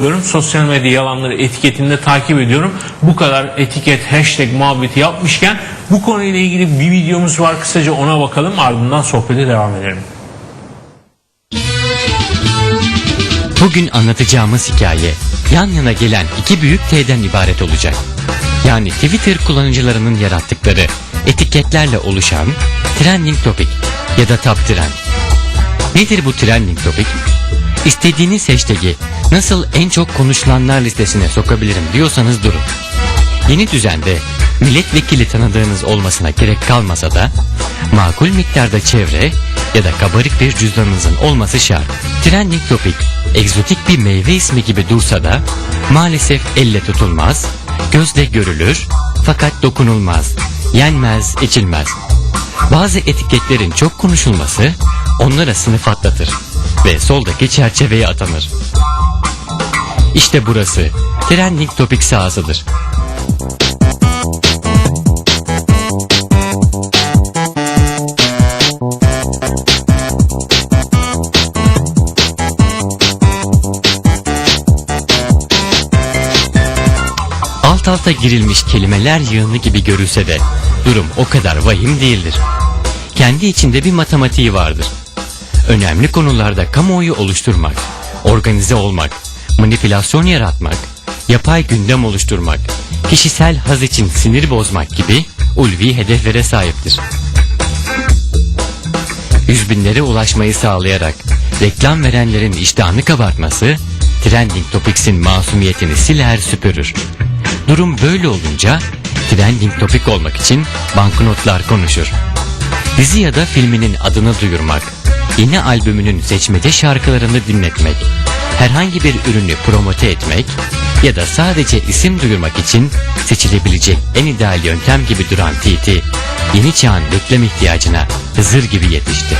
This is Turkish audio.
ediyorum. Sosyal medya yalanları etiketinde takip ediyorum. Bu kadar etiket, hashtag muhabbeti yapmışken bu konuyla ilgili bir videomuz var. Kısaca ona bakalım ardından sohbete devam edelim. Bugün anlatacağımız hikaye yan yana gelen iki büyük T'den ibaret olacak. Yani Twitter kullanıcılarının yarattıkları etiketlerle oluşan trending topic ya da top trend. Nedir bu trending topic? İstediğiniz hashtag'i nasıl en çok konuşulanlar listesine sokabilirim diyorsanız durun. Yeni düzende milletvekili tanıdığınız olmasına gerek kalmasa da makul miktarda çevre ya da kabarık bir cüzdanınızın olması şart. Trending topic egzotik bir meyve ismi gibi dursa da maalesef elle tutulmaz, gözle görülür fakat dokunulmaz, yenmez, içilmez. Bazı etiketlerin çok konuşulması onlara sınıf atlatır ve soldaki çerçeveye atanır. İşte burası trending topic sahasıdır. Alt alta girilmiş kelimeler yığını gibi görülse de durum o kadar vahim değildir. Kendi içinde bir matematiği vardır. Önemli konularda kamuoyu oluşturmak, organize olmak, manipülasyon yaratmak, yapay gündem oluşturmak, kişisel haz için sinir bozmak gibi ulvi hedeflere sahiptir. Yüz binlere ulaşmayı sağlayarak reklam verenlerin iştahını kabartması Trending Topics'in masumiyetini siler süpürür. Durum böyle olunca Trending Topic olmak için banknotlar konuşur. Dizi ya da filminin adını duyurmak, yeni albümünün seçmece şarkılarını dinletmek, herhangi bir ürünü promote etmek ya da sadece isim duyurmak için seçilebilecek en ideal yöntem gibi duran TT, yeni çağın reklam ihtiyacına Hızır gibi yetişti.